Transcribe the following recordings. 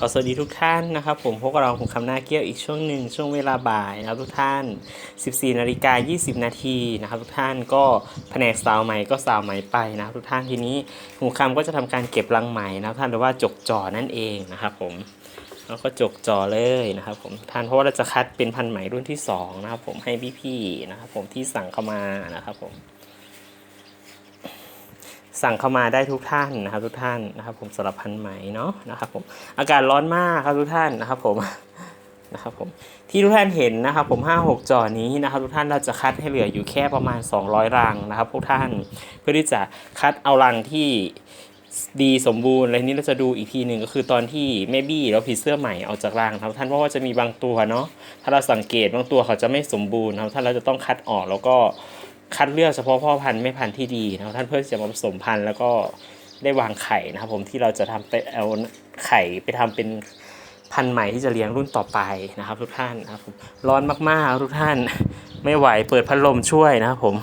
ขอสวัสดีทุกท่านนะครับ ผมพวกเราผมคำหน้าเกี้ยวอีกช่วงหนึ่งช่วงเวลาบ่ายนะครับทุกท่าน 14นาฬิกา20 นาทีนะครับทุกท่านก็แผนกสาวไหม่ก็สาวไหม่ไปนะครับทุกท่านทีนี้หูคำก็จะทำการเก็บรังไหม่นะท่านหรือว่าจกจ่อนั่นเองนะครับผมแล้วก็จกจ่อเลยนะครับผมท่านเพราะว่าเราจะคัดเป็นพันธุ์ไหม่รุ่นที่สองนะครับผมให้พี่ๆนะครับผมที่สั่งเข้ามานะครับผม สั่งเข้ามาได้ทุกท่านนะครับ ทุกท่านนะครับ ผมสำหรับพันไหมเนาะนะครับผมอากาศร้อนมากครับทุกท่านนะครับผมนะครับผมที่ทุกท่านเห็นนะครับผม 5 6จอนี้นะครับทุกท่านเราจะคัดให้เหลืออยู่แค่ประมาณ 200 รังนะครับทุกท่านเพื่อที่จะคัดเอารังที่ดีสมบูรณ์อะไรนี้เราจะดูอีกทีหนึ่งก็คือตอนที่แม่บี้แล้วผีเสื้อใหม่ออกจากรังครับท่านเพราะว่าจะมีบางตัวเนาะถ้าเราสังเกตบางตัวเขาจะไม่สมบูรณ์ครับท่านเราจะต้องคัดออกแล้วก็ คัดเลือกเฉพาะพ่อพันธุ์แม่พันธุ์ที่ดีนะครับท่านเพื่อจะมาผสมพันธุ์แล้วก็ได้วางไข่นะครับผมที่เราจะทำไปเอาไข่ไปทำเป็นพันธุ์ใหม่ที่จะเลี้ยงรุ่นต่อไปนะครับ ทุกท่านนะครับผมร้อนมากๆทุกท่านไม่ไหวเปิดพัดลมช่วยนะครับผม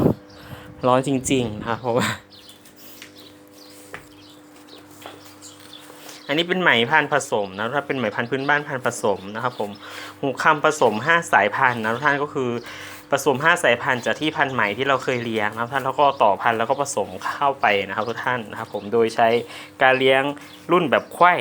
ร้อนจริงๆนะครับเพราะว่า อันนี้เป็นไหมพันธุ์ผสมนะถ้าเป็นไหมพันธุ์พื้นบ้านพันธุ์ผสมนะครับผมหูคำผสม 5 สายพันธุ์นะท่านก็คือผสม 5 สายพันธุ์จากที่พันธุ์ไหมที่เราเคยเลี้ยงนะครับท่านแล้วก็ต่อพันธุ์แล้วก็ผสมเข้าไปนะครับทุกท่านนะครับผมโดยใช้การเลี้ยงรุ่นแบบไข้